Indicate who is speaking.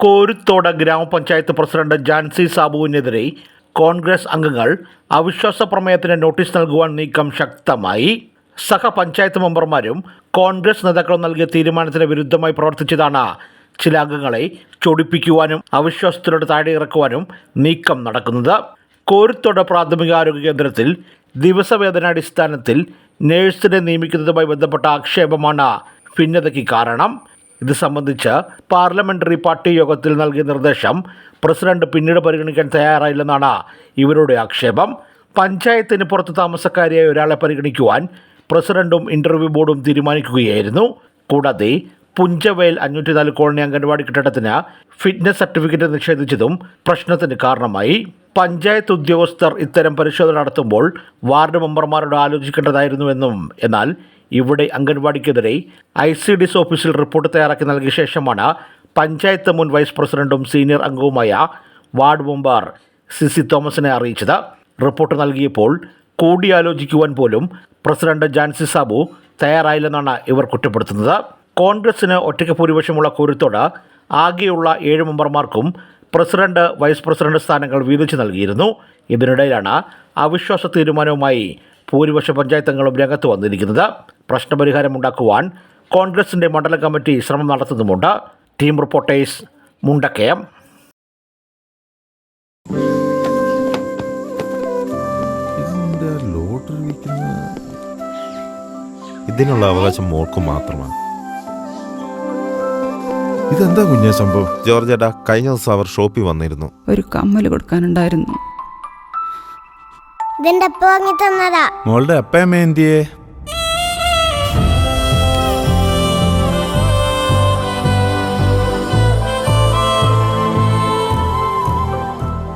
Speaker 1: കോരുത്തോട് ഗ്രാമപഞ്ചായത്ത് പ്രസിഡന്റ് ജാൻസി സാബുവിനെതിരെ കോൺഗ്രസ് അംഗങ്ങൾ അവിശ്വാസ പ്രമേയത്തിന് നോട്ടീസ് നൽകുവാൻ നീക്കം ശക്തമായി. സഹപഞ്ചായത്ത് മെമ്പർമാരും കോൺഗ്രസ് നേതാക്കളും നൽകിയ തീരുമാനത്തിന് വിരുദ്ധമായി പ്രവർത്തിച്ചതാണ്. ചില അംഗങ്ങളെ ചൊടിപ്പിക്കുവാനും അവിശ്വാസത്തിലൂടെ താഴെ ഇറക്കുവാനും നീക്കം നടക്കുന്നത്. കോരുത്തോട് പ്രാഥമികാരോഗ്യ കേന്ദ്രത്തിൽ ദിവസവേതനാടിസ്ഥാനത്തിൽ നേഴ്സിനെ നിയമിക്കുന്നതുമായി ബന്ധപ്പെട്ട ആക്ഷേപമാണ്. ഭിന്നതയ്ക്ക് കാരണം ഇത് സംബന്ധിച്ച് പാർലമെന്ററി പാർട്ടി യോഗത്തിൽ നൽകിയ നിർദ്ദേശം പ്രസിഡന്റ് പിന്നീട് പരിഗണിക്കാൻ തയ്യാറായില്ലെന്നാണ് ഇവരുടെ ആക്ഷേപം. പഞ്ചായത്തിന് പുറത്ത് താമസക്കാരിയായ ഒരാളെ പരിഗണിക്കുവാൻ പ്രസിഡന്റും ഇന്റർവ്യൂ ബോർഡും തീരുമാനിക്കുകയായിരുന്നു. കൂടാതെ പുഞ്ചവയൽ അഞ്ഞൂറ്റി നാല് കോളനി അംഗൻവാടി കെട്ടിടത്തിന് ഫിറ്റ്നസ് സർട്ടിഫിക്കറ്റ് നിഷേധിച്ചതും പ്രശ്നത്തിന് കാരണമായി. പഞ്ചായത്ത് ഉദ്യോഗസ്ഥർ ഇത്തരം പരിശോധന നടത്തുമ്പോൾ വാർഡ് മെമ്പർമാരോട് ആലോചിക്കേണ്ടതായിരുന്നുവെന്നും എന്നാൽ ഇവിടെ അംഗൻവാടിക്കെതിരെ ഐ സി ഡി എസ് ഓഫീസിൽ റിപ്പോർട്ട് തയ്യാറാക്കി നൽകിയ ശേഷമാണ് പഞ്ചായത്ത് മുൻ വൈസ് പ്രസിഡന്റും സീനിയർ അംഗവുമായ വാർഡ് മെമ്പർ സി സി തോമസിനെ അറിയിച്ചത്. റിപ്പോർട്ട് നൽകിയപ്പോൾ കൂടിയാലോചിക്കുവാൻ പോലും പ്രസിഡന്റ് ജാൻസി സാബു തയ്യാറായില്ലെന്നാണ് ഇവർ കുറ്റപ്പെടുത്തുന്നത്. കോൺഗ്രസിന് ഒറ്റയ്ക്ക് ഭൂരിപക്ഷമുള്ള കുരുത്തോട് ആകെയുള്ള ഏഴ് മെമ്പർമാർക്കും പ്രസിഡന്റ് വൈസ് പ്രസിഡന്റ് സ്ഥാനങ്ങൾ വീതിച്ചു നൽകിയിരുന്നു. ഇതിനിടയിലാണ് അവിശ്വാസ തീരുമാനവുമായി ഭൂരിപക്ഷ പഞ്ചായത്തങ്ങളും രംഗത്ത് വന്നിരിക്കുന്നത്. പ്രശ്നപരിഹാരമുണ്ടാക്കുവാൻ കോൺഗ്രസിന്റെ മണ്ഡല കമ്മിറ്റി ശ്രമം നടത്തുന്നുമുണ്ട്. Team reporters Mundakayam.
Speaker 2: ഇതിനുള്ള അവകാശം മോൾക്ക് മാത്രമാണ്. ഇതെന്താ കുഞ്ഞ സംഭവം? ജോർജ് ഏട്ടാ കഴിഞ്ഞ ദിവസം അവർ ഷോപ്പിൽ വന്നിരുന്നു.
Speaker 3: ഒരു കമ്മൽ കൊടുക്കാനുണ്ടായിരുന്നു.
Speaker 4: ഇതെന്റെ അപ്പ വാങ്ങി തന്നതാ?
Speaker 2: മോളുടെ അപ്പയമ്മ എന്തിയേ?